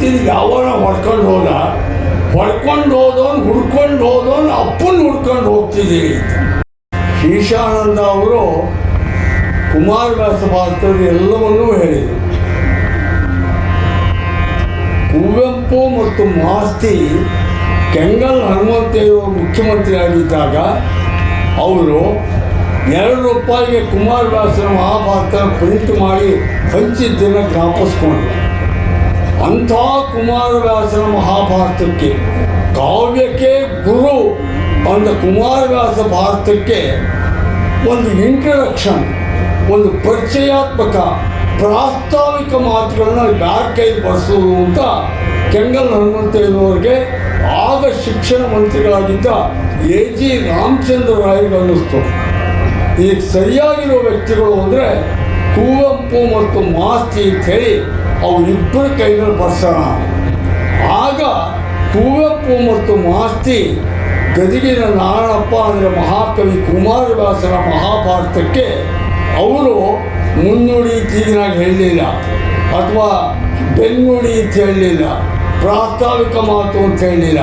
ಹೆಂಡ್ತಿನ ಯಾವನ ಹೊಡ್ಕೊಂಡು ಹೋದ? ಹೊಡ್ಕೊಂಡು ಹೋದವನು ಹುಡ್ಕೊಂಡು ಹೋದವನು ಅಪ್ಪನ ಹುಡ್ಕೊಂಡು ಹೋಗ್ತಿದ್ದೀರಿ ಶೀಶಾನಂದ ಅವರು ಕುಮಾರವ್ಯಾಸ ಭಾರತರು ಎಲ್ಲವನ್ನೂ ಹೇಳಿದರು. ಕುವೆಂಪು ಮತ್ತು ಮಾಸ್ತಿ ಕೆಂಗಲ್ ಹನುಮಂತಯ್ಯವರು ಮುಖ್ಯಮಂತ್ರಿ ಆಗಿದ್ದಾಗ ಅವರು ಎರಡು ರೂಪಾಯಿಗೆ ಕುಮಾರವ್ಯಾಸನ ಮಹಾಭಾರತ ಪ್ರಿಂಟ್ ಮಾಡಿ ಹಂಚಿದ್ದನ್ನು ಜ್ಞಾಪಿಸ್ಕೊಂಡ್ರು. ಅಂಥ ಕುಮಾರವ್ಯಾಸನ ಮಹಾಭಾರತಕ್ಕೆ ಕಾವ್ಯಕ್ಕೆ ಗುರು ಅಂದ ಕುಮಾರವ್ಯಾಸ ಭಾರತಕ್ಕೆ ಒಂದು ಇಂಟ್ರಡಕ್ಷನ್, ಒಂದು ಪರಿಚಯಾತ್ಮಕ, ಪ್ರಾಸ್ತಾವಿಕ ಮಾತುಗಳನ್ನ ಯಾರ ಕೈ ಬಳಸೋದು ಅಂತ ಕೆಂಗಲ್ ಹನುಮಂತಯ್ಯನವರಿಗೆ ಆಗ ಶಿಕ್ಷಣ ಮಂತ್ರಿಗಳಾಗಿದ್ದ ಎ ಜಿ ರಾಮಚಂದ್ರ ರಾಯರಿಗೆ ಅನ್ನಿಸ್ತು. ಈಗ ಸರಿಯಾಗಿರೋ ವ್ಯಕ್ತಿಗಳು ಅಂದರೆ ಕುವೆಂಪು ಮತ್ತು ಮಾಸ್ತಿ ಅಂತ ಅವರಿಬ್ಬರ ಕೈನಲ್ಲಿ ಬರ್ಸೋಣ. ಆಗ ಕುವೆಂಪು ಮತ್ತು ಮಾಸ್ತಿ ಗದಗಿನ ನಾರಾಯಣಪ್ಪ ಅಂದರೆ ಮಹಾಕವಿ ಕುಮಾರವ್ಯಾಸನ ಮಹಾಭಾರತಕ್ಕೆ ಅವರು ಮುನ್ನುಡಿ ತೀಗಿನಾಗಿ ಹೇಳಲಿಲ್ಲ ಅಥವಾ ಬೆನ್ನುಡಿ ಅಂತ ಹೇಳಲಿಲ್ಲ ಪ್ರಾಸ್ತಾವಿಕ ಮಾತು ಅಂತ ಹೇಳಲಿಲ್ಲ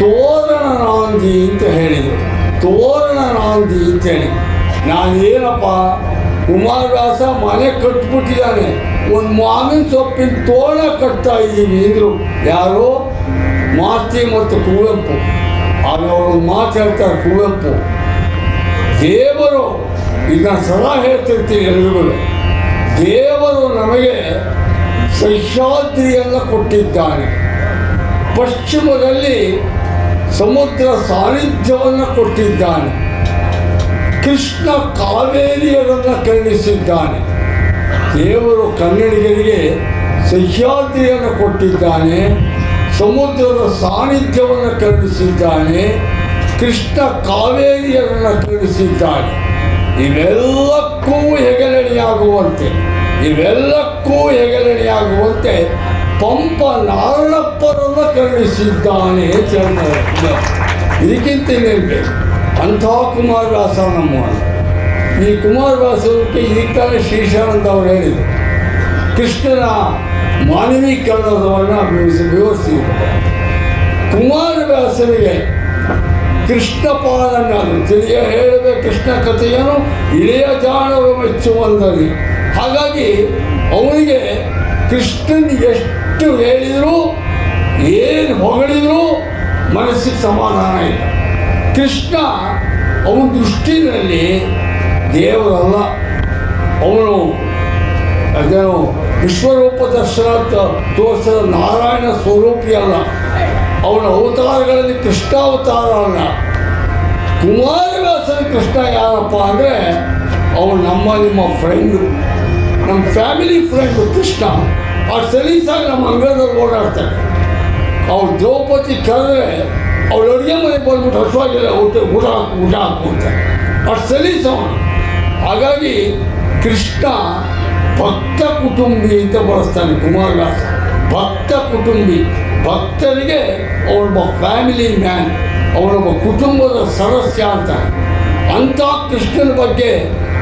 ತೋರಣ ನಾಂದಿ ಅಂತ ಹೇಳಿದರು. ತೋರಣ ನಾಂದಿ ಅಂತೇಳಿ ನಾನೇನಪ್ಪ, ಕುಮಾರವ್ಯಾಸ ಮನೆ ಕಟ್ಬಿಟ್ಟಿದ್ದಾನೆ. ಒಂದು ಮಾವಿನ ಸೊಪ್ಪಿನ ತೋಳ ಕಟ್ತಾ ಇದ್ದೀವಿ ಅಂದರು. ಯಾರು? ಮಾಸ್ತಿ ಮತ್ತು ಕುವೆಂಪು. ಆಗ ಅವರು ಮಾತಾಡ್ತಾರೆ ಕುವೆಂಪು. ದೇವರು, ಇದನ್ನ ಸದಾ ಹೇಳ್ತಿರ್ತೀನಿ ಎಲ್ರಿಗೂ. ದೇವರು ನಮಗೆ ಸಹ್ಯಾದ್ರಿಯನ್ನು ಕೊಟ್ಟಿದ್ದಾನೆ. ಪಶ್ಚಿಮದಲ್ಲಿ ಸಮುದ್ರ ಸಾನ್ನಿಧ್ಯವನ್ನು ಕೊಟ್ಟಿದ್ದಾನೆ. ಕೃಷ್ಣ ಕಾವೇರಿಯರನ್ನು ಕರುಣಿಸಿದ್ದಾನೆ ದೇವರು ಕನ್ನಡಿಗರಿಗೆ ಸಹ್ಯಾದ್ರಿಯನ್ನು ಕೊಟ್ಟಿದ್ದಾನೆ, ಸಮುದ್ರದ ಸಾನ್ನಿಧ್ಯವನ್ನು ಕರುಣಿಸಿದ್ದಾನೆ, ಕೃಷ್ಣ ಕಾವೇರಿಯರನ್ನು ಕರುಣಿಸಿದ್ದಾನೆ. ಇವೆಲ್ಲಕ್ಕೂ ಹೆಗಲಣಿಯಾಗುವಂತೆ ಇವೆಲ್ಲಕ್ಕೂ ಹೆಗಲಣಿಯಾಗುವಂತೆ ಪಂಪ ನಾರಣಪ್ಪರನ್ನು ಕರುಣಿಸಿದ್ದಾನೆ ಅಂತ ಇದಕ್ಕಿಂತ ಇನ್ನೇನು ಬೇಕು? ಅಂಥ ಕುಮಾರದಾಸ ನಮ್ಮವನು. ಈ ಕುಮಾರವ್ಯಾಸಕ್ಕೆ ಇದಕ್ಕೆ ತಾನೇ ಶ್ರೀಶಾನಂದ ಅವರು ಹೇಳಿದರು. ಕೃಷ್ಣನ ಮಾನವೀಕರಣವನ್ನು ವಿವರಿಸಿದರು ಕುಮಾರವ್ಯಾಸನಿಗೆ ಕೃಷ್ಣ ಪಾಲನ ತಿಳಿಯ ಹೇಳುವ ಕೃಷ್ಣ ಕಥೆಯನ್ನು ಇಳೆಯ ಜಾಣರು ಮೆಚ್ಚುವಂಥದ್ದು. ಹಾಗಾಗಿ ಅವನಿಗೆ ಕೃಷ್ಣನ್ ಎಷ್ಟು ಹೇಳಿದರೂ, ಏನು ಹೊಗಳಿದ್ರು ಮನಸ್ಸಿಗೆ ಸಮಾಧಾನ ಇಲ್ಲ. ಕೃಷ್ಣ ಅವನ ದೃಷ್ಟಿನಲ್ಲಿ ದೇವರಲ್ಲ ಅವನು ಅದೇನು ವಿಶ್ವರೂಪ ದರ್ಶನ ತೋರಿಸಿದ ನಾರಾಯಣ ಸ್ವರೂಪಿ ಅಲ್ಲ. ಅವನ ಅವತಾರಗಳಲ್ಲಿ ಕೃಷ್ಣ ಅವತಾರ ಅಲ್ಲ ಕುಮಾರವ್ಯಾಸನ ಕೃಷ್ಣ ಯಾರಪ್ಪ ಅಂದರೆ, ಅವನು ನಮ್ಮ, ನಿಮ್ಮ ಫ್ರೆಂಡು ನಮ್ಮ ಫ್ಯಾಮಿಲಿ ಫ್ರೆಂಡು ಕೃಷ್ಣ. ಅವ್ರು ಸಲೀಸಾಗಿ ನಮ್ಮ ಅಂಗಳದಲ್ಲಿ ಓಡಾಡ್ತಾರೆ. ಅವ್ರು ದ್ರೌಪದಿ ಕರೆದ್ರೆ ಅವಳು ಅಡುಗೆ ಮನೆಗೆ ಬಂದ್ಬಿಟ್ಟು ಹಸುವಾಗಿಲ್ಲ, ಊಟ ಊಟ ಹಾಕು ಊಟ ಹಾಕು ಅಂತ. ಅಷ್ಟು ಸಲೀಸ್ ಅವನು ಹಾಗಾಗಿ ಕೃಷ್ಣ ಭಕ್ತ ಕುಟುಂಬಿ ಅಂತ ಬಳಸ್ತಾನೆ ಕುಮಾರದಾಸ ಭಕ್ತ ಕುಟುಂಬಿ. ಭಕ್ತರಿಗೆ ಅವನೊಬ್ಬ ಫ್ಯಾಮಿಲಿ ಮ್ಯಾನ್ ಅವನೊಬ್ಬ ಕುಟುಂಬದ ಸದಸ್ಯ ಅಂತ ಅಂಥ ಕೃಷ್ಣನ ಬಗ್ಗೆ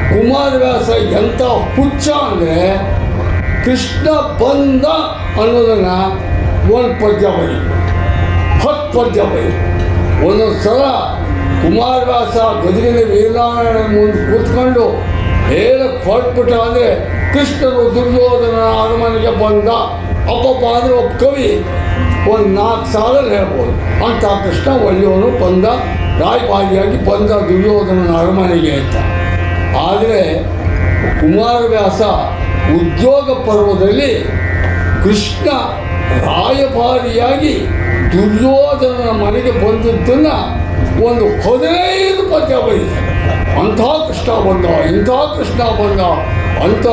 ಕುಮಾರವ್ಯಾಸ ಎಂಥ ಹುಚ್ಚ ಅಂದರೆ ಕೃಷ್ಣ ಬಂದ ಅನ್ನೋದನ್ನು ಒಂದು ಪದ್ಯ ಬೈ ಹತ್ತು ಪದ್ಯ ಬೈ ಒಂದೊಂದು ಸಲ ಕುಮಾರವ್ಯಾಸ ಗದಗಿನ ವೀರನಾರಾಯಣ ಮುಂದೆ ಕೂತ್ಕೊಂಡು ಹೇಳ ಕೊಟ್ಬಿಟ್ಟ ಅಂದರೆ ಕೃಷ್ಣನು ದುರ್ಯೋಧನ ಅರಮನೆಗೆ ಬಂದ. ಅಪ್ಪಪ್ಪ ಅಂದರೆ ಒಬ್ಬ ಕವಿ, ಒಂದು ನಾಲ್ಕು ಸಾಲಲ್ಲಿ ಹೇಳ್ಬೋದು. ಅಂತ ಕೃಷ್ಣ ಒಳ್ಳೆಯವನು ಬಂದ, ರಾಯಭಾರಿಯಾಗಿ ಬಂದ ದುರ್ಯೋಧನನ ಅರಮನೆಗೆ ಅಂತ. ಆದರೆ ಕುಮಾರವ್ಯಾಸ ಉದ್ಯೋಗ ಪರ್ವದಲ್ಲಿ ಕೃಷ್ಣ ರಾಯಭಾರಿಯಾಗಿ ದುರ್ಯೋಧನನ ಮನೆಗೆ ಬಂದದ್ದನ್ನು ಒಂದು ಹದಿನೈದು ಪದ್ಯ ಬರೀತಾರೆ. ಅಂಥ ಕೃಷ್ಣ ಬಂದ, ಇಂಥ ಕೃಷ್ಣ ಬಂದ, ಅಂಥ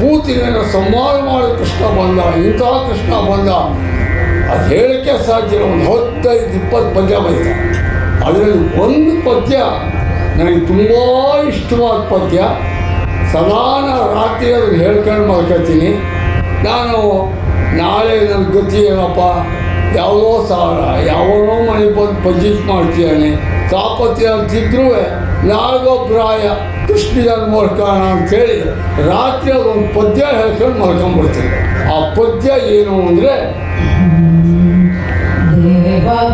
ಪೂತಿನ ಸಂಹಾರ ಮಾಡಿದ ಕೃಷ್ಣ ಬಂದ, ಇಂಥ ಕೃಷ್ಣ ಬಂದ. ಅದು ಹೇಳೋಕ್ಕೆ ಸಾಧ್ಯ. ಒಂದು ಹತ್ತೈದು ಇಪ್ಪತ್ತು ಪದ್ಯ ಬರೀತಾರೆ. ಅದರಲ್ಲಿ ಒಂದು ಪದ್ಯ ನನಗೆ ತುಂಬ ಇಷ್ಟವಾದ ಪದ್ಯ. ಸದಾ ನಾನು ರಾತ್ರಿ ಅದನ್ನು ಹೇಳ್ಕೊಂಡು ಮಲ್ಕೊಳ್ತೀನಿ ನಾನು ನಾಳೆ ನನ್ನ ಗತಿ ಏನಪ್ಪ? ಯಾವುದೋ ಸಾಲ ಯಾವನೋ ಮನೆ ಬಂದು ಪಂಜಿತ್ ಮಾಡ್ತೀಯಾನೆ ತಾಪತ್ಯ ಅಂತಿದ್ರೂ ನಾಲ್ಗೊಬ್ಬರಾಯ ಕೃಷ್ಣನ ಮಲ್ಕೋಣ ಅಂತೇಳಿ ರಾತ್ರಿ ಒಂದು ಪದ್ಯ ಹೇಳ್ಕೊಂಡು ಮಲ್ಕೊಂಡ್ಬಿಡ್ತೀನಿ. ಆ ಪದ್ಯ ಏನು ಅಂದರೆ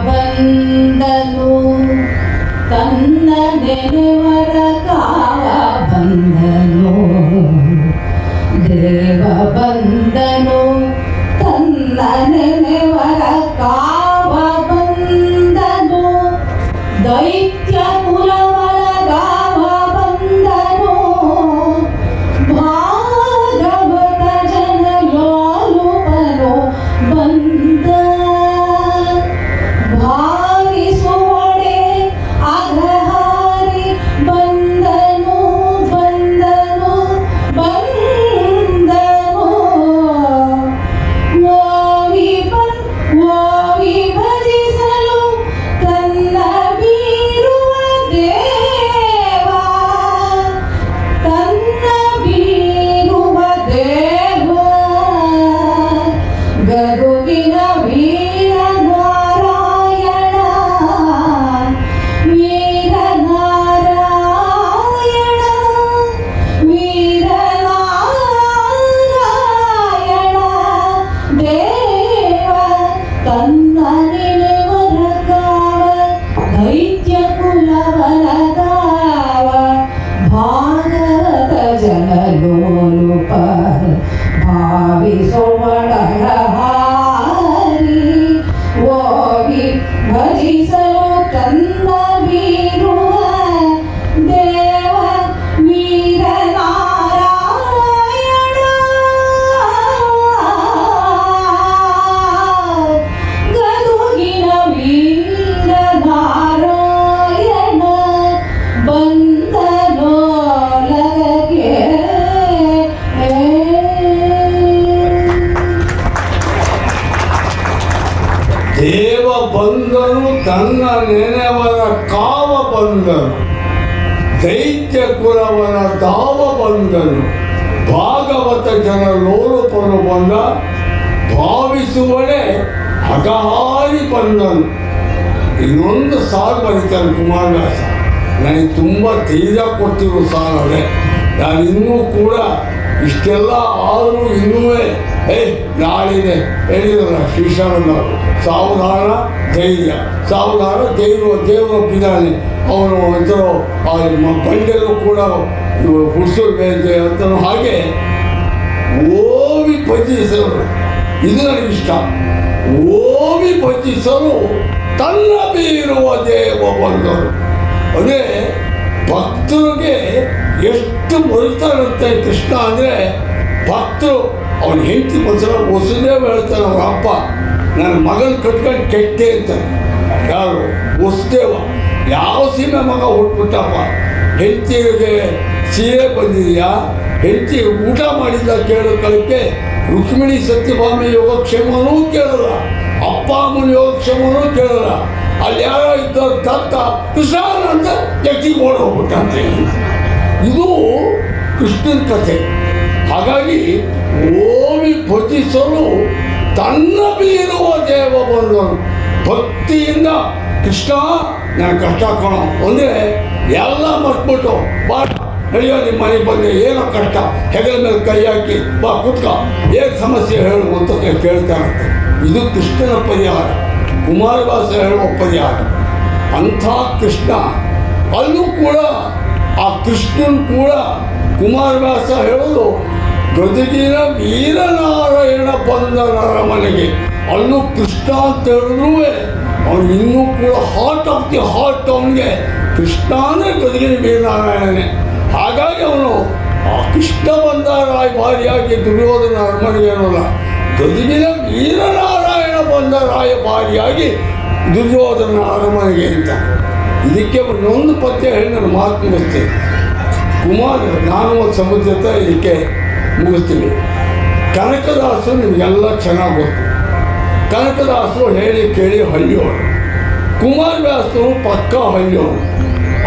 ಬಂದನು ತನ್ನ ನೆನೆವರ ಕಾವ ಬಂದನು ದೇವ ಬಂದನು ತನ್ನ ನೆನೆವರ ಭಾವಿಸುವಡೆ ಅಗಹಾರಿ ಬಂದನು. ಇನ್ನೊಂದು ಸಾಲು ಬರೀತಾನೆ ಕುಮಾರವ್ಯಾಸ ನನಗೆ ತುಂಬ ಧೈರ್ಯ ಕೊಟ್ಟಿರೋ ಸಾಲವೇ. ನಾನು ಇನ್ನೂ ಕೂಡ ಇಷ್ಟೆಲ್ಲ ಆದರೂ ಇನ್ನೂ ಏ, ನಾಳಿದೆ. ಹೇಳಿದ್ರ ಶ್ರೀಶಾನಂದವರು ಸಾವಧಾನ, ಧೈರ್ಯ. ಸಾವಧಾನ ದೇವರು ದೇವರೊಪ್ಪಿದ್ದಾನೆ ಅವನು ಹೆಸರು ಆ ಬಂಡೆಲ್ಲೂ ಕೂಡ ಹುಡ್ಸೋದು ಬೇಕೆ ಅಂತ ಹಾಗೆ ಓವಿ ಭಜಿಸಲು ಇದು ನನಗೆ ಇಷ್ಟ. ಓವಿ ಭಜಿಸಲು ತನ್ನ ಬೀರುವ ದೇವ ಬಂದರು. ಅದೇ ಭಕ್ತರಿಗೆ ಎಷ್ಟು ಬರುತ್ತಾರಂತೆ ಕೃಷ್ಣ ಅಂದರೆ ಭಕ್ತರು ಅವನು ಹೆಂಡತಿ ಬಸರ ವಸುದೇವ ಹೇಳ್ತಾನೆ ಅವ್ರ ಅಪ್ಪ, ನನ್ನ ಮಗನ ಕಟ್ಕೊಂಡು ಕೆಟ್ಟೆ ಅಂತಾನೆ. ಯಾರು? ವಸುದೇವ. ಯಾವ ಸೀಮೆ ಮಗ ಹುಟ್ಬಿಟ್ಟಪ್ಪ? ಹೆಂಡತಿಗೆ ಸೀರೆ ಬಂದಿದೆಯಾ? ಹೆಂಡತಿ ಊಟ ಮಾಡಿದ್ದ ಕೇಳೋಕ್ಕೆ ರುಕ್ಮಿಣಿ ಸತ್ಯಭಾಮಿ ಯೋಗಕ್ಷೇಮನೂ ಕೇಳಲ್ಲ, ಅಪ್ಪ ಅಮ್ಮನ ಯೋಗಕ್ಷೇಮನೂ ಕೇಳಲ್ಲ. ಅಲ್ಲಿ ಯಾರೋ ಇದ್ದ ತತ್ತ ಕೃಷ್ಣ ಅಂತ ಎಟ್ಟಿಗೆ ಓಡೋಗ್ಬಿಟ್ಟಂತೆ ಇದು ಕೃಷ್ಣನ ಕಥೆ. ಹಾಗಾಗಿ ಓವಿ ಭಜಿಸಲು ತನ್ನ ಬೀರುವ ದೇವ ಬಂದನು ಭಕ್ತಿಯಿಂದ, ಕೃಷ್ಣ ನಾನು ಕಷ್ಟ ಕಾಣೋ. ಅಂದರೆ ಎಲ್ಲ ಮರ್ತ್ಬಿಟ್ಟು ಬಾ ನಡೆಯೋ ನಿಮ್ಮ ಮನೆಗೆ ಬಂದೆ ಏನೋ ಕಷ್ಟ. ಹೆಗಲ ಮೇಲೆ ಕೈ ಹಾಕಿ, ಬಾ, ಕುತ್ಕ. ಏನು ಸಮಸ್ಯೆ ಹೇಳು ಅಂತ ಇರುತ್ತೆ ಇದು ಕೃಷ್ಣನ ಪರಿಹಾರ ಕುಮಾರವಾಸ ಹೇಳುವ ಪರಿಹಾರ ಅಂಥ ಕೃಷ್ಣ, ಅಲ್ಲೂ ಕೂಡ, ಆ ಕೃಷ್ಣನ್ ಕೂಡ ಕುಮಾರವ್ಯಾಸ ಹೇಳೋದು, ಗದಗಿನ ವೀರನಾರಾಯಣ ಬಂದನರ ಮನೆಗೆ. ಅಲ್ಲೂ ಕೃಷ್ಣ ಅಂತ ಹೇಳಿದ್ರೂ ಅವನು ಇನ್ನೂ ಕೂಡ ಹಾರ್ಟ್ ಆಫ್ ದಿ ಹಾರ್ಟ್ ಅವನಿಗೆ. ಕೃಷ್ಣ ಅಂದರೆ ಗದಗಿನ ವೀರನಾರಾಯಣನೇ. ಹಾಗಾಗಿ ಅವನು ಆ ಕೃಷ್ಣ ಬಂದ ರಾಯಭಾರಿಯಾಗಿ ದುರ್ಯೋಧನ ಅರಮನೆಗೆ ಏನಲ್ಲ ಗದುಗಿನ ವೀರನಾರಾಯಣ ಬಂದ ರಾಯಭಾರಿಯಾಗಿ ದುರ್ಯೋಧನ ಅರಮನೆಗೆ ಅಂತ ಇದಕ್ಕೆ ಒಂದು ಪದ್ಯ ಹೇಳಿ ನಾನು ಮಾತು ಮುಗಿಸ್ತೀನಿ. ಕುಮಾರ್, ನಾನು ಒಂದು ಸಮುದ್ರತ ಇದಕ್ಕೆ ಮುಗಿಸ್ತೀನಿ. ಕನಕದಾಸರು ನಿಮಗೆಲ್ಲ ಚೆನ್ನಾಗಿ ಗೊತ್ತು. ಕನಕದಾಸರು ಹೇಳಿ ಕೇಳಿ ಹಳ್ಳಿಯವರು. ಕುಮಾರವ್ಯಾಸರು ಪಕ್ಕ ಹಳ್ಳಿಯವರು.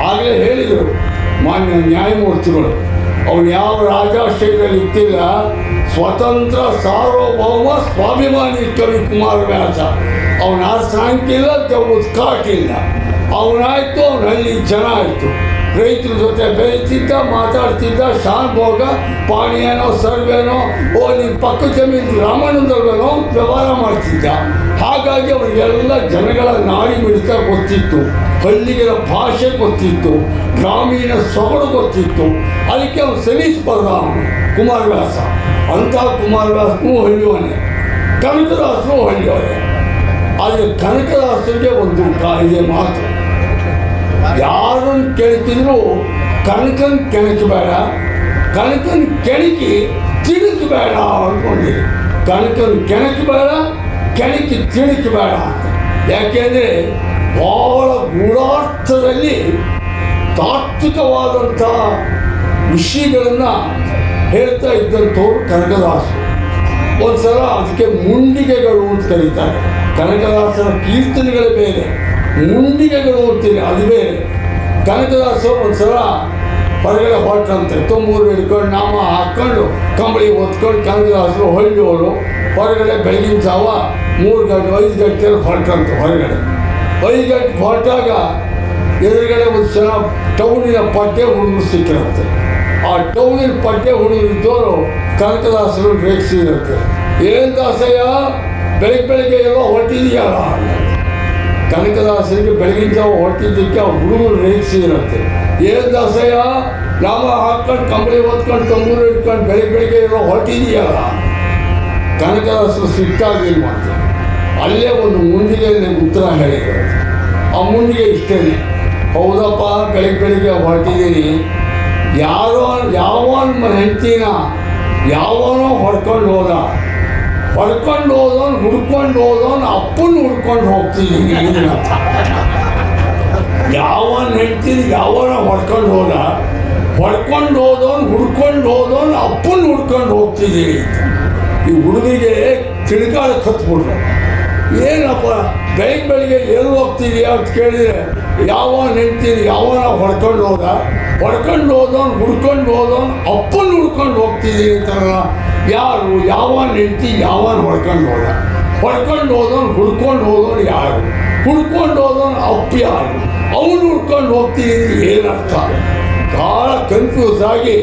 ಆಗಲೇ ಹೇಳಿದರು. ಮಾನ್ಯ ನ್ಯಾಯಮೂರ್ತಿಗಳು ಅವನು ಯಾವ ರಾಜಾಶ್ರಯದಲ್ಲಿ ಇದ್ದಿಲ್ಲ ಸ್ವತಂತ್ರ ಸಾರ್ವಭೌಮ ಸ್ವಾಭಿಮಾನಿ ಕವಿ ಕುಮಾರವ್ಯಾಸ ಅವನ ಸಾಂಕಿಲ್ಲ ಉತ್ಕಾಟಿಲ್ಲ ಅವನಾಯ್ತು, ಅವನ ಹಳ್ಳಿ ಜನ ಆಯಿತು. ರೈತರ ಜೊತೆ ಬೆಳೀತಿದ್ದ, ಮಾತಾಡ್ತಿದ್ದ ಶಾನ್ ಭೋಗ ಪಾಣಿಯೇನೋ, ಸರ್ವೇನೋ, ಓ ನಿನ್ನ ಪಕ್ಕ ಜಮೀನು ರಾಮಾನಂದಲ್ವೇನೋ ವ್ಯವಹಾರ ಮಾಡ್ತಿದ್ದ. ಹಾಗಾಗಿ ಅವರಿಗೆಲ್ಲ ಜನಗಳ ನಾಡಿ ಮಿಡಿತ ಗೊತ್ತಿತ್ತು, ಹಳ್ಳಿಗಳ ಭಾಷೆ ಗೊತ್ತಿತ್ತು, ಗ್ರಾಮೀಣ ಸೊಗಡು ಗೊತ್ತಿತ್ತು. ಅದಕ್ಕೆ ಅವನು ಸಲ್ಲಿಸಬಾರ್ದ ಅವನು ಕುಮಾರವ್ಯಾಸ. ಅಂಥ ಕುಮಾರವ್ಯಾಸನೂ ಹಳ್ಳಿಯವನೇ, ಕನಕದಾಸನೂ ಹಳ್ಳಿಯವನೇ. ಆದರೆ ಕನಕದಾಸರಿಗೆ ಒಂದು ಕಾಯಿದೆ ಮಾತು. ಯಾರನ್ನು ಕೆಳಿತಿದ್ರು ಕನಕನ್ ಕೆಣಕಬೇಡ ಕನಕನ್ ಕೆಣಕಿ ತಿಳಿಕೆ ಬೇಡ ಅನ್ಕೊಂಡಿ ಕನಕನ್ ಕೆಣಕಬೇಡ ಕೆಣಕಿ ತಿಣಕಬೇಡ ಅಂತ. ಯಾಕೆಂದರೆ ಬಹಳ ಗೂಢಾರ್ಥದಲ್ಲಿ ತಾತ್ವಿಕವಾದಂಥ ವಿಷಯಗಳನ್ನು ಹೇಳ್ತಾ ಇದ್ದಂಥವ್ರು ಕನಕದಾಸರು. ಒಂದ್ಸಲ ಅದಕ್ಕೆ ಮುಂಡಿಗೆಗಳು ಅಂತ ಕರೀತಾರೆ. ಕನಕದಾಸರ ಕೀರ್ತನೆಗಳ ಬೇರೆ ಮುಂಡಿಗೆಗಳು ಅಂತೀನಿ ಅದು ಬೇರೆ. ಒಂದು ಒಂದ್ಸಲ ಹೊರಗಡೆ ಹೊರಟಂತೆ. ತುಂಬೂರು ಹಿಡ್ಕೊಂಡು ನಾಮ ಹಾಕ್ಕೊಂಡು ಕಂಬಳಿ ಹೊತ್ಕೊಂಡು ಕನಕದಾಸರು ಹೊಳ್ಳಿಯವರು ಹೊರಗಡೆ ಬೆಳಗಿನ ಜಾವ ಮೂರು ಗಂಟೆ, ಐದು ಗಂಟೆಯಲ್ಲಿ ಹೊರಟಂತೆ ಹೊರಗಡೆ. ಐದು ಗಂಟೆ ಹೊರಟಾಗ ಎದುರುಗಡೆ ಒಂದು ಸಲ ಟೌನಿನ ಪಟ್ಟೆ ಹುಡುಗರು ಸಿಕ್ಕಿರುತ್ತೆ ಆ ಟೌನಿನ ಪಟ್ಟೆ ಹುಡುಗರಿದ್ದವರು ಕನಕದಾಸರು ರೇಗಿಸಿರುತ್ತೆ ಏನು ದಾಸಯ್ಯ ಬೆಳಗ್ಗೆ ಬೆಳಗ್ಗೆ ಎಲ್ಲ ಹೊರಟಿದೆಯಲ್ಲ? ಕನಕದಾಸರಿಗೆ ಬೆಳಗಿನ ಜಾವ ಹೊರಟಿದ್ದಕ್ಕೆ ಅವ್ರ ಹುಡುಗರು ರೇಗಿಸಿರುತ್ತೆ ಏನು ದಾಸಯ್ಯ ನಾವ ಹಾಕ್ಕೊಂಡು ಕಂಬಳಿ ಹೊತ್ಕೊಂಡು ತಂಬೂರು ಇಟ್ಕೊಂಡು ಬೆಳಗ್ಗೆ ಬೆಳಿಗ್ಗೆ ಎಲ್ಲೋ ಹೊರಟಿದೆಯಲ್ಲ ಕನಕದಾಸರು ಸಿಟ್ಟಾಗಿಲ್ವಂತೆ ಅಲ್ಲೇ ಒಂದು ಮುಂದಿಗೆ ಉತ್ತರ ಹೇಳಿದ್ರು ಆ ಮುಂದಿಗೆ ಇಷ್ಟೇನೆ. ಹೌದಪ್ಪ, ಬೆಳಿಗ್ಗೆ ಬೆಳಿಗ್ಗೆ ಹೊರಟಿದ್ದೀನಿ. ಯಾರೋ ಯಾವ ಹೆಂಡ್ತಿನ, ಯಾವನೋ ಹೊಡ್ಕೊಂಡು ಹೋದ. ಹೊಡ್ಕೊಂಡು ಹೋದೋನ್ ಹುಡ್ಕೊಂಡು ಹೋದವನು ಅಪ್ಪನ ಹುಡ್ಕೊಂಡು ಹೋಗ್ತಿದ್ದೀನಿ ಯಾವ ಯಾವನ ಹೆಂಡ್ತಿನ ಯಾವನ ಹೊಡ್ಕೊಂಡು ಹೋದ? ಹೊಡ್ಕೊಂಡು ಹೋದವನು ಹುಡ್ಕೊಂಡು ಹೋದೋನ್ ಅಪ್ಪನ ಹುಡ್ಕೊಂಡು ಹೋಗ್ತಿದ್ದೀನಿ ಈ ಹುಡುಗಿಗೆ ತಿಳ್ಕಾಳ ಕತ್ಬಿಟ್ರು. ಏನಪ್ಪ ಬೆಳಗ್ಗೆ ಬೆಳಿಗ್ಗೆ ಎಲ್ಲಿ ಹೋಗ್ತಿದೀಯ ಅಂತ ಕೇಳಿದರೆ ಯಾವ ನೆಂತೀನಿ ಯಾವನ ಹೊಡ್ಕೊಂಡು ಹೋದ? ಹೊಡ್ಕೊಂಡು ಹೋದೋನ್ ಹುಡ್ಕೊಂಡು ಹೋದೋನ್ ಅಪ್ಪನ ಹುಡ್ಕೊಂಡು ಹೋಗ್ತಿದ್ದೀನಿ ಅಂತಾರಲ್ಲ. ಯಾರು ಯಾವ ನೆಂಟಿ ಯಾವನ ಹೊಡ್ಕೊಂಡು ಹೋದ? ಹೊಡ್ಕೊಂಡು ಹೋದವನು ಹುಡ್ಕೊಂಡು ಹೋದವನು ಯಾರು? ಹುಡ್ಕೊಂಡು ಹೋದವನು ಅಪ್ಪ ಯಾರು? ಅವನು ಹುಡ್ಕೊಂಡು ಹೋಗ್ತಿದ್ದೀನಿ ಏನರ್ಥ? ಭಾಳ ಕನ್ಫ್ಯೂಸ್ ಆಗಿ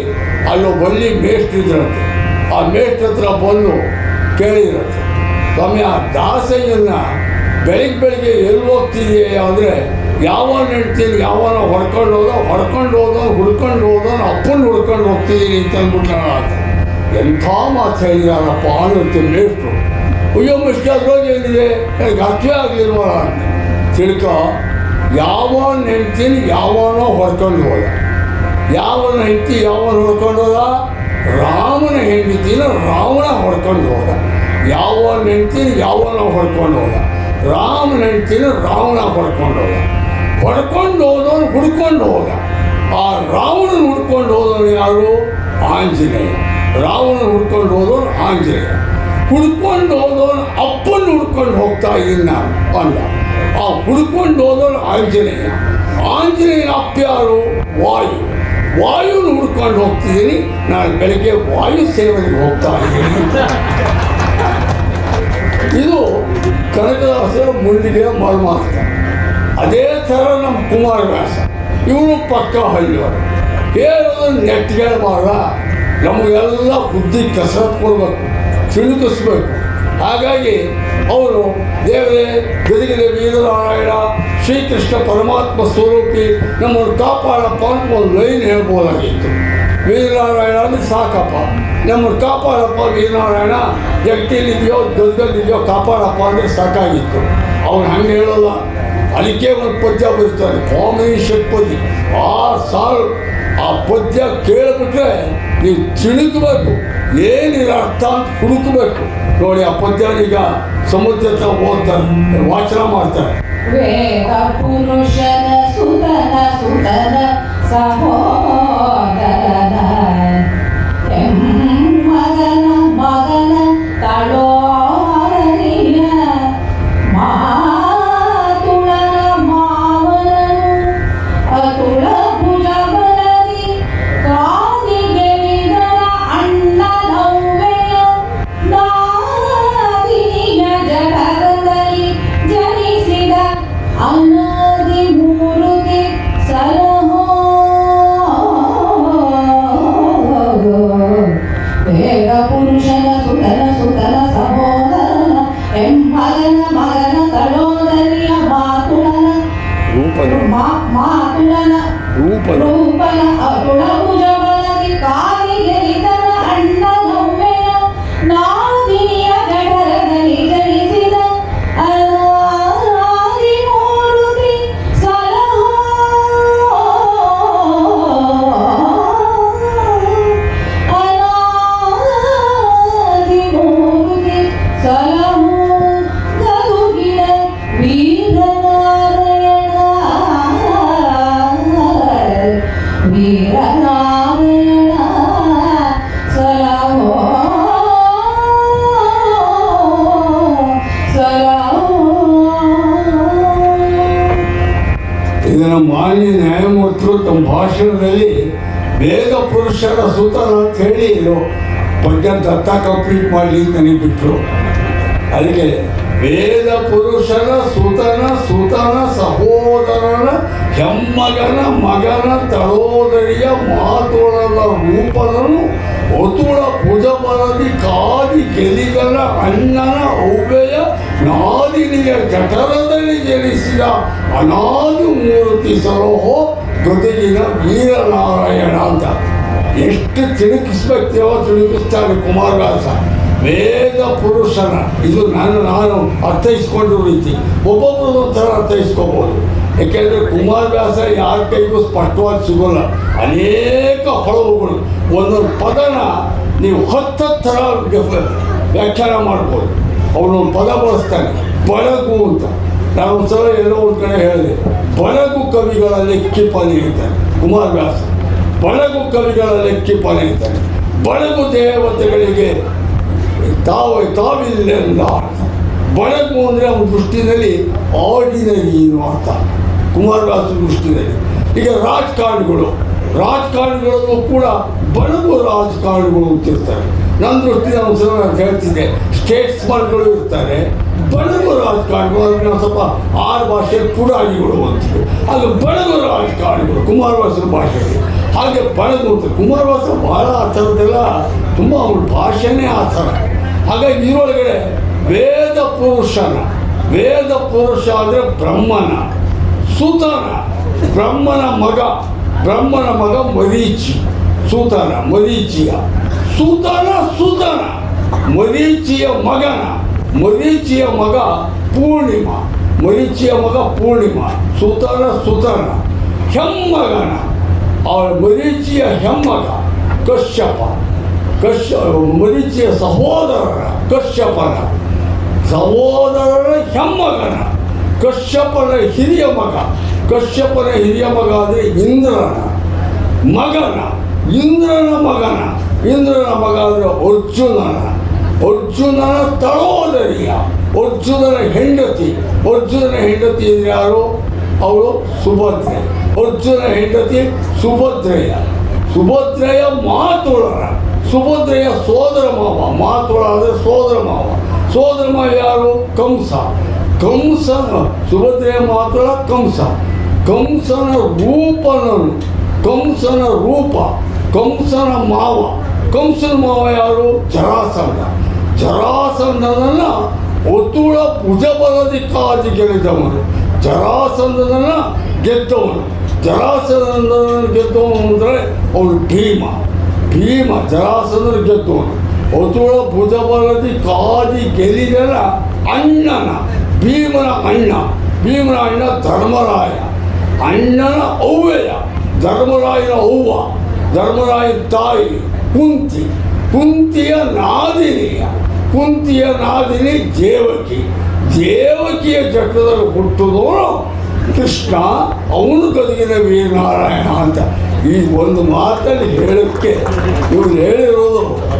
ಅಲ್ಲೊಬ್ಬ ಬಳ್ಳಿ ಮೇಷ್ಟ್ರಿದ್ರಂತೆ ಆ ಮೇಷ್ಟ್ರ ಹತ್ರ ಬಂದು ಕೇಳಿದ್ರಂತೆ. ಸ್ವಾಮಿ, ಆ ದಾಸೆಯನ್ನು ಬೆಳಿಗ್ಗೆ ಬೆಳಿಗ್ಗೆ ಎಲ್ಲಿ ಹೋಗ್ತಿದೆಯಾ? ಅಂದರೆ ಯಾವ ನೆಡ್ತೀನಿ ಯಾವನ ಹೊಡ್ಕೊಂಡು ಹೋದ, ಹೊಡ್ಕೊಂಡು ಹೋದವನು ಹುಡ್ಕೊಂಡು ಹೋದವನು ಅಪ್ಪನ ಹುಡ್ಕೊಂಡು ಹೋಗ್ತಿದ್ದೀನಿ ಅಂತ ಅಂದ್ಬಿಟ್ಟು ಅಂತ ಎಂಥ ಮಾತು ಹೇಳಿದಾರಪ್ಪ ಅನ್ನುತ್ತೆ ಮೇಷ್ಟ್ರು ಅಯ್ಯೋ ಮಿಸ್ಟರ್ ಅದ್ರೊಳಗೆ ಏನಿದೆ ನನಗೆ ಅರ್ಥವೇ ಆಗಲಿಲ್ವಲ್ಲ ಅಂತ ತಿಳ್ಕ ಯಾವ ಹೆಂಡ್ತೀನಿ ಯಾವನೋ ಹೊಡ್ಕೊಂಡು ಹೋದ ಯಾವನ ಹೆಂಡತಿ ಯಾವನ ಹೊಡ್ಕೊಂಡು ಹೋದ ರಾಮನ ಹೆಂಡತಿನ ರಾವಣ ಹೊಡ್ಕೊಂಡು ಹೋದ ಯಾವ ಹೆಂಡತಿನ ಯಾವನ ಹೊಡ್ಕೊಂಡು ಹೋದ ರಾಮನ ಹೆಂಡತಿನ ರಾವಣ ಹೊಡ್ಕೊಂಡು ಹೋದ ಹೊಡ್ಕೊಂಡು ಹೋದವನು ಹುಡ್ಕೊಂಡು ಹೋದ ಆ ರಾವಣನ ಹುಡ್ಕೊಂಡು ಹೋದವನು ಯಾರು ಆಂಜನೇಯ ರಾವಣ ಹುಡ್ಕೊಂಡು ಹೋದವನು ಆಂಜನೇಯ. ಹುಡ್ಕೊಂಡು ಹೋದವನು ಅಪ್ಪನ ಹುಡ್ಕೊಂಡು ಹೋಗ್ತಾ ಇದ್ದೀನಿ ನಾನು ಅಂದ ಆ ಹುಡ್ಕೊಂಡು ಹೋದವನು ಆಂಜನೇಯ. ಆಂಜನೇಯನ ಅಪ್ಪ ಯಾರು? ವಾಯು. ವಾಯುನ ಹುಡ್ಕೊಂಡು ಹೋಗ್ತಿದ್ದೀನಿ. ನಾನು ಬೆಳಗ್ಗೆ ವಾಯು ಸೇವನೆಗೆ ಹೋಗ್ತಾ ಇದ್ದೀನಿ ಅಂತ. ಇದು ಕನಕದಾಸರ ಮುಂದಿಗೆ ಮರ್ಮಾರ್ಥ ಅದೇ ಥರ ನಮ್ಮ ಕುಮಾರವ್ಯಾಸ. ಇವನು ಪಕ್ಕ ಹಳ್ಳಿಯವರು. ಹೇಳೋದು ನೆಟ್ಗೇಳಬಾರ್ದ? ನಮಗೆಲ್ಲ ಬುದ್ಧಿ ಕಸರತ್ತು ಕೊಡಬೇಕು ತಿಳಿದಿಸ್ಬೇಕು ಹಾಗಾಗಿ ಅವರು ದೇವರೇ ಗದಿಗಿದ ವೀರನಾರಾಯಣ ಶ್ರೀಕೃಷ್ಣ ಪರಮಾತ್ಮ ಸ್ವರೂಪಿ, ನಮ್ಮನ್ನು ಕಾಪಾಡಪ್ಪ ಅಂತ ಒಂದು ಲೈನ್ ಹೇಳ್ಬೋದಾಗಿತ್ತು. ವೀರನಾರಾಯಣ ಅಂದರೆ ಸಾಕಪ್ಪ. ನಮ್ಮನ್ನು ಕಾಪಾಡಪ್ಪ ವೀರನಾರಾಯಣ ಜಗತ್ತಿಲಿದೆಯೋ ಗದಗಲ್ಲಿದೆಯೋ ಕಾಪಾಡಪ್ಪ ಅಂದರೆ ಸಾಕಾಗಿತ್ತು. ಅವ್ರು ಹಂಗೆ ಹೇಳೋಲ್ಲ. ಅದಕ್ಕೆ ಒಂದು ಪದ್ಯ ಬರೀತಾರೆ ಕಾಮಿನಿ ಷಟ್ಪದಿ ಆ ಸಾಲು ಆ ಪದ್ಯ ಕೇಳಿಬಿಟ್ರೆ ನೀವು ತಿಳಿದ್ಬೇಕು. ಏನಿರ ಅರ್ಥ ಹುಡುಕಬೇಕು. ನೋಡಿ, ಆ ಪದ್ಯ ಈಗ ಸಮುದ್ರ ಓದ್ತಾರೆ ವಾಚನ ಮಾಡ್ತಾರೆ. ಸುತನ ಸುತನ ಸಹೋದರನ ನ್ಯಾಯಮೂರ್ತಿಗಳು ತಮ್ಮ ಭಾಷಣದಲ್ಲಿ ವೇದ ಪುರುಷರ ಸೂತನ ಅಂತ ಹೇಳಿ ಪರ್ಯಂತ ಅರ್ಥ ಕಂಪ್ಲೀಟ್ ಮಾಡಲಿ ಅಂತ ನನಗೆ ಬಿಟ್ಟರು ಅದಕ್ಕೆ ವೇದ ಪುರುಷನ ಸುತನ ಸುತನ ಸಹೋದರನ ಹೆಮ್ಮಗನ ಮಗನ ತಳೋದರಿಯ ಮಾತೋಳನ ರೂಪನನು ಒತುಳ ಭುಜಬಲದಿ ಕಾದಿ ಗೆಲಿಗನ ಅಣ್ಣನ ಉಭಯ ನಾದಿನಿಯ ಜಠರದಲ್ಲಿ ಜನಿಸಿದ ಅನಾದಿ ಮೂರ್ತಿ ಸರೋಹೋ ಜೊತೆಗಿನ ವೀರನಾರಾಯಣ ಅಂತ. ಎಷ್ಟು ತಿರುಗಿಸ್ಬೇಕ್ತೇವೋ ತಿಣುಕಿಸ್ತಾನೆ ಕುಮಾರದಾಸ ವೇದ ಪುರುಷನ. ಇದು ನಾನು ನಾನು ಅರ್ಥೈಸ್ಕೊಂಡಿರೋ ರೀತಿ. ಒಬ್ಬೊಬ್ಬರು ಒಂಥರ ಅರ್ಥೈಸ್ಕೋಬೋದು. ಯಾಕೆಂದರೆ ಕುಮಾರವ್ಯಾಸ ಯಾರ ಕೈಗೂ ಸ್ಪಷ್ಟವಾಗಿ ಸಿಗೋಲ್ಲ. ಅನೇಕ ಹೊಳವುಗಳು. ಒಂದೊಂದು ಪದನ ನೀವು ಹತ್ತು ಥರ ವ್ಯಾಖ್ಯಾನ ಮಾಡ್ಬೋದು. ಅವನೊಂದು ಪದ ಬಳಸ್ತಾನೆ. ಬಳಗು ಅಂತ. ನಾನು ಒಂದ್ಸಲ ಎಲ್ಲೋ ಒಂದು ಕಡೆ ಹೇಳಿದೆ. ಬಳಗು ಕವಿಗಳಲ್ಲಿ ಕಿಪ್ಪನಿ ಅಂತಾನೆ ಕುಮಾರವ್ಯಾಸ ಬಳಗು ಕವಿಗಳಲ್ಲಿ ಲೆಕ್ಕಿ ಅಂತಾನೆ ಬಳಗು ದೇವತೆಗಳಿಗೆ ತಾವು ತಾವಿಲ್ಲ ಅರ್ಥ. ಬಳಗು ಅಂದರೆ ಅವನ ದೃಷ್ಟಿನಲ್ಲಿ ಆರ್ಡಿನರಿ ಏನು ಅರ್ಥ? ಕುಮಾರವ್ಯಾಸ ದೃಷ್ಟಿದೆ ಈಗ ರಾಜಕಾರಣಿಗಳು, ರಾಜಕಾರಣಿಗಳಲ್ಲೂ ಕೂಡ ಬಳಗು ರಾಜಕಾರಣಿಗಳು ಅಂತಿರ್ತಾರೆ. ನನ್ನ ದೃಷ್ಟಿ ನಾನು ನಾನು ಹೇಳ್ತಿದ್ದೆ ಸ್ಟೇಟ್ಸ್ಮನ್ಗಳು ಇರ್ತಾರೆ ಬಳಗು ರಾಜಕಾರಣಿಗಳು ನಾವು ಸ್ವಲ್ಪ ಆರು ಭಾಷೆಯಲ್ಲಿ ಆಗಿಗಳು ಅಂತೀವಿ ಅದು ಬಳಗು ರಾಜಕಾರಣಿಗಳು ಕುಮಾರವ್ಯಾಸನ ಭಾಷೆಯಲ್ಲಿ. ಹಾಗೆ ಬಳಗು ಅಂತ ಕುಮಾರವ್ಯಾಸ ಭಾಳ ಆ ಥರದ್ದೆಲ್ಲ ತುಂಬ ಅವ್ರ ಭಾಷೆನೇ ಆ ಥರ. ಹಾಗಾಗಿ ಇದರೊಳಗಡೆ ವೇದ ಪುರುಷನ, ವೇದ ಪುರುಷ ಅಂದರೆ ಬ್ರಹ್ಮನ. ಸೂತನ ಬ್ರಹ್ಮನ ಮಗ ಬ್ರಹ್ಮನ ಮಗ ಮರೀಚಿ. ಸೂತಾನ ಮರೀಚಿಯ. ಸೂತಾನ ಸೂತಾನ ಮರೀಚಿಯ ಮಗನ. ಮರೀಚಿಯ ಮಗ ಪೂರ್ಣಿಮ. ಮರೀಚಿಯ ಮಗ ಪೂರ್ಣಿಮ. ಸೂತಾನ ಸುತನ ಹೆಮ್ಮಗನ. ಅವಳ ಮರೀಚಿಯ ಹೆಮ್ಮಗ ಕಶ್ಯಪ. ಕಶ್ಯ, ಮರೀಚಿಯ ಸಹೋದರನ ಕಶ್ಯಪನ. ಸಹೋದರನ ಹೆಮ್ಮಗನ. ಕಶ್ಯಪನ ಹಿರಿಯ ಮಗ. ಕಶ್ಯಪನ ಹಿರಿಯ ಮಗ ಅಂದರೆ ಇಂದ್ರನ. ಮಗನ. ಇಂದ್ರನ ಮಗನ. ಇಂದ್ರನ ಮಗ ಅಂದರೆ ಅರ್ಜುನನ. ಅರ್ಜುನನ ತಳೋದರಿಯ. ಅರ್ಜುನನ ಹೆಂಡತಿ. ಅರ್ಜುನನ ಹೆಂಡತಿ ಅಂದರೆ ಯಾರು? ಅವಳು ಸುಭದ್ರೆ. ಅರ್ಜುನ ಹೆಂಡತಿ ಸುಭದ್ರೆಯ. ಸುಭದ್ರೆಯ ಮಾತುಳನ. ಸುಭದ್ರೆಯ ಸೋದರ ಮಾವ ಮಾತುಳ ಅಂದರೆ ಸೋದರ ಮಾವ ಸೋದರ ಮಾವ ಯಾರು? ಕಂಸ. ಕಂಸ ಸುಭದ್ರೆ ಮಾತ್ರ ಕಂಸ. ಕಂಸನ ರೂಪನನು ಕಂಸನ ರೂಪ. ಕಂಸನ ಮಾವ. ಕಂಸನ ಮಾವ ಯಾರು? ಜರಾಸಂಧ. ಜರಾಸಂಧನನ್ನ ಒತ್ತುಳ ಭುಜಬಲದಿ ಕಾದಿ ಗೆಲ್ಲಿದವನು ಜರಾಸಂಧನನ್ನ ಗೆದ್ದವನು. ಜರಾಸಂಧನನ್ನು ಗೆದ್ದವನು ಅಂದರೆ ಅವನು ಭೀಮ. ಭೀಮ ಜರಾಸಂಧನ ಗೆದ್ದವನು. ಒತ್ತುಳ ಭುಜಬಲದಿ ಕಾದಿ ಗೆಲಿದನ ಅಣ್ಣನ. ಭೀಮನ ಅಣ್ಣ. ಭೀಮನ ಅಣ್ಣ ಧರ್ಮರಾಯ. ಅಣ್ಣನ ಅವ್ವಯ. ಧರ್ಮರಾಯನ ಅವ್ವ. ಧರ್ಮರಾಯನ ತಾಯಿ ಕುಂತಿ. ಕುಂತಿಯ ನಾದಿನಿಯ. ಕುಂತಿಯ ನಾದಿನಿ ದೇವಕಿ. ದೇವಕಿಯ ಚಕ್ರದಲ್ಲಿ ಹುಟ್ಟಿದವನು ಕೃಷ್ಣ. ಅವನು ಗದಗಿನ ವೀರನಾರಾಯಣ ಅಂತ. ಈ ಒಂದು ಮಾತಲ್ಲಿ ಹೇಳಕ್ಕೆ ಇವ್ರು ಹೇಳಿರೋದು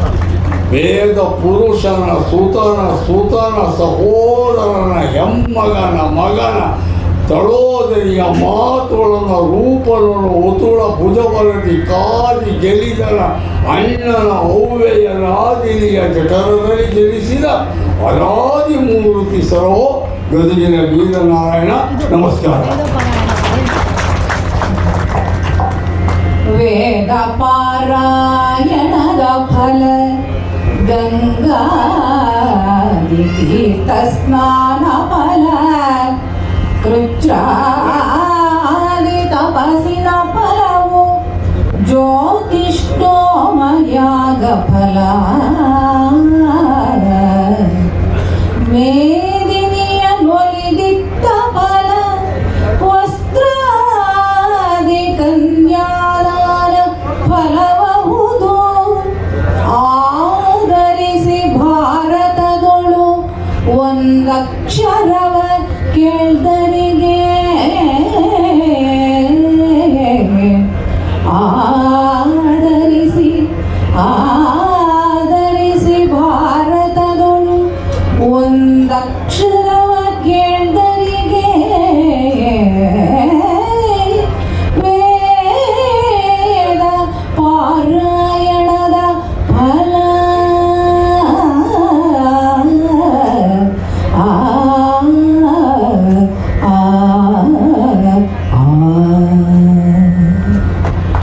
ವೇದ ಪುರುಷನ, ಸುತನ ಸುತನ, ಸಹೋದರನ, ಹೆಮ್ಮಗನ, ಮಗನ, ತಳೋದರಿಯ ಮಾತುಗಳನ್ನು, ರೂಪಗಳನ್ನು ಒತುಳ ಭುಜಬಲದಿ ಕಾದಿ ಗೆಲಿದನ ಅಣ್ಣನ ಔವೆಯ ನಾದಿನಿಯ ಜಠರದಲ್ಲಿ ಜನಿಸಿದ ಅನಾದಿ ಮೂರ್ತಿ ಸರೋ, ಗದಗಿನ ವೀರನಾರಾಯಣ ನಮಸ್ಕಾರ. ವೇದ ಪಾರಾಯಣದ ಫಲ गङ्गादितीर्थस्नानफल कृत्रादि तपसिन फलवो ज्योतिष्टोमयागफला मे அங்கரவர் கேள்தல்